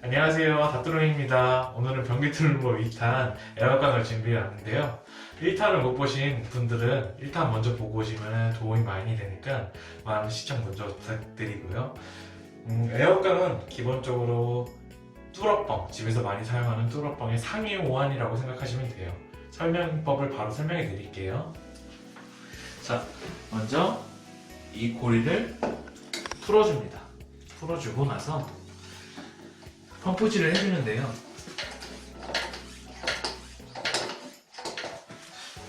안녕하세요. 다뚜롱입니다. 오늘은 변기틀보 2탄 에어건을 준비해 왔는데요. 1탄을 못 보신 분들은 1탄 먼저 보고 오시면 도움이 많이 되니까 많은 시청 먼저 부탁드리고요. 음, 에어건은 기본적으로 뚜러뻥 집에서 많이 사용하는 뚜러뻥의 상위 호환이라고 생각하시면 돼요. 설명법을 바로 설명해 드릴게요. 자 먼저 이 고리를 풀어줍니다. 풀어주고 나서 펌프질을 해주는데요.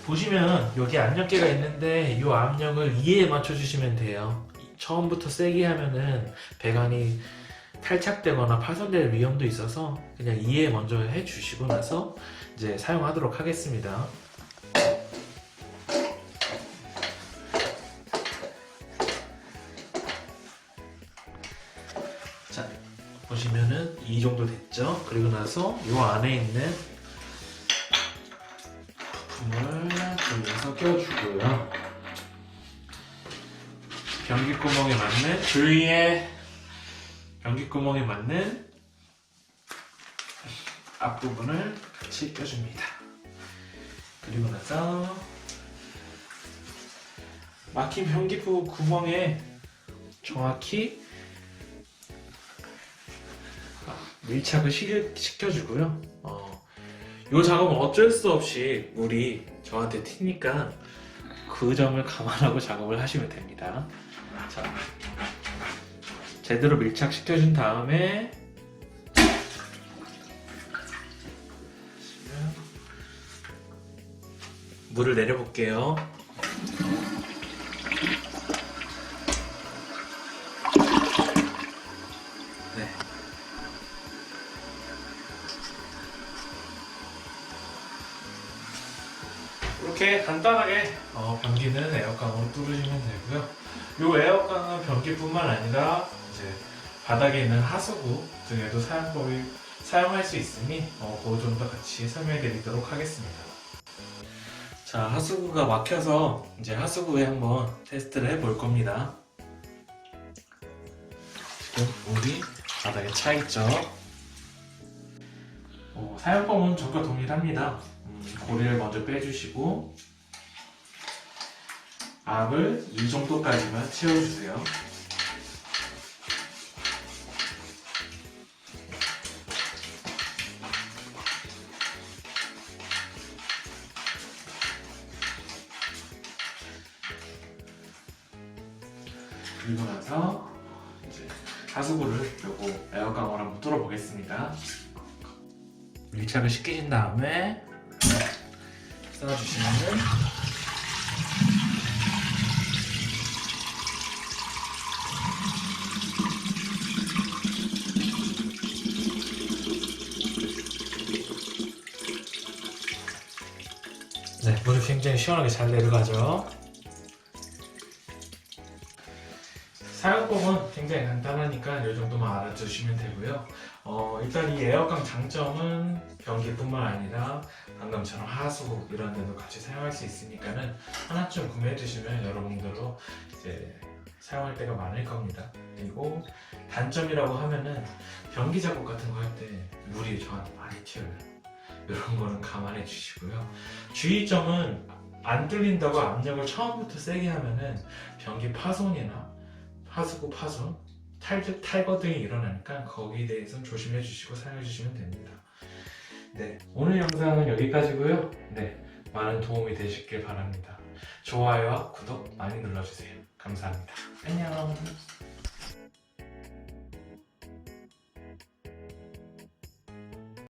보시면 여기 압력계가 있는데 이 압력을 2에 맞춰주시면 돼요. 처음부터 세게 하면은 배관이 탈착되거나 파손될 위험도 있어서 그냥 2에 먼저 해주시고 나서 이제 사용하도록 하겠습니다. 자, 보시면은 이 정도 됐죠? 그리고 나서 이 안에 있는 부품을 돌려서 껴주고요. 변기 구멍에 맞는 주위에 변기 구멍에 맞는 앞부분을 같이 껴줍니다. 그리고 나서 막힌 변기 부 구멍에 정확히 밀착을 시- 시켜주고요. 어, 이 작업은 어쩔 수 없이 물이 저한테 튀니까 그 점을 감안하고 작업을 하시면 됩니다. 자, 제대로 밀착시켜준 다음에 물을 내려볼게요. 네. 이렇게 간단하게 어, 변기는 에어컨으로 뚫으시면 되고요. 이 에어컨은 변기뿐만 아니라 이제 바닥에 있는 하수구 등에도 사용법이 사용할 수 있으니 어, 그 점도 같이 설명해 드리도록 하겠습니다. 자, 하수구가 막혀서 이제 하수구에 한번 테스트를 해볼 겁니다. 지금 물이 바닥에 차 있죠. 어, 사용법은 전과 동일합니다. 음, 고리를 먼저 빼주시고 압을 이 정도까지만 채워주세요. 그리고 나서 이제 하수구를 요거 에어감을 한번 뚫어 보겠습니다. 밀착을 시키신 다음에 써주시면은 네, 물이 굉장히 시원하게 잘 내려가죠. 사용법은 굉장히 간단하니까 이 정도만 알아두시면 되고요. 어, 일단 이 에어컨 장점은 변기뿐만 아니라 방금처럼 하수 이런 데도 같이 사용할 수 있으니까는 하나쯤 구매해 주시면 여러분들도 이제 사용할 때가 많을 겁니다. 그리고 단점이라고 하면은 변기 작업 같은 거 할 때 물이 저한테 많이 튀어요. 이런 거는 감안해 주시고요. 주의점은 안 뚫린다고 압력을 처음부터 세게 하면은 변기 파손이나 하수구 파손, 탈, 탈거 등이 일어나니까 거기에 대해서는 조심해 주시고 사용해 주시면 됩니다. 네, 오늘 영상은 여기까지고요. 네, 많은 도움이 되셨길 바랍니다. 좋아요와 구독 많이 눌러주세요. 감사합니다. 안녕.